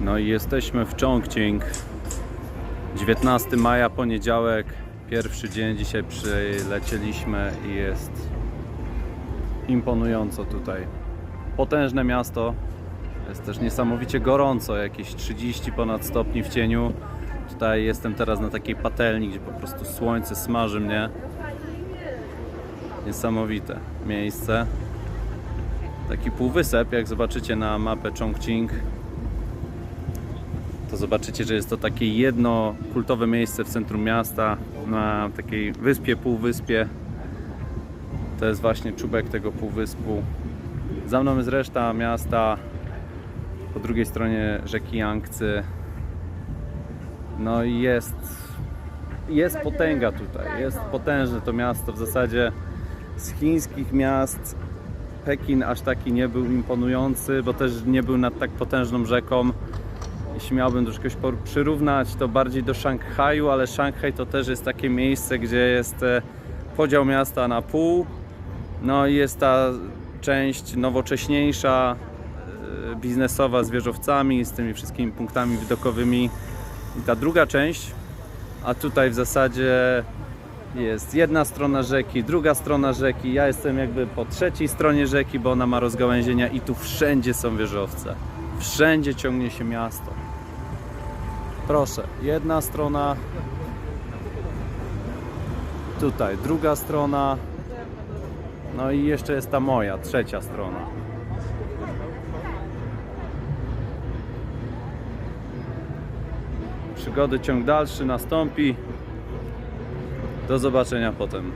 No i jesteśmy w Chongqing. 19 maja, poniedziałek, pierwszy dzień. Dzisiaj przylecieliśmy i jest imponująco tutaj. Potężne miasto. Jest też niesamowicie gorąco, jakieś 30 ponad stopni w cieniu. Tutaj jestem teraz na takiej patelni, gdzie po prostu słońce smaży mnie. Niesamowite miejsce. Taki półwysep, jak zobaczycie na mapę Chongqing, to zobaczycie, że jest to takie jedno kultowe miejsce w centrum miasta, na takiej wyspie, półwyspie. To jest właśnie czubek tego półwyspu. Za mną jest reszta miasta, po drugiej stronie rzeki Yangtze. No i jest, jest potęga tutaj, jest potężne to miasto. W zasadzie z chińskich miast Pekin aż taki nie był imponujący, bo też nie był nad tak potężną rzeką. Jeśli miałbym do przyrównać, to bardziej do Szanghaju, ale Szanghaj to też jest takie miejsce, gdzie jest e, podział miasta na pół. No i jest ta część nowocześniejsza, e, biznesowa z wieżowcami, z tymi wszystkimi punktami widokowymi. I ta druga część, a tutaj w zasadzie jest jedna strona rzeki, druga strona rzeki. Ja jestem jakby po trzeciej stronie rzeki, bo ona ma rozgałęzienia i tu wszędzie są wieżowce. Wszędzie ciągnie się miasto. Proszę, jedna strona. Tutaj druga strona. No i jeszcze jest ta moja, trzecia strona. Przygody ciąg dalszy nastąpi. Do zobaczenia potem.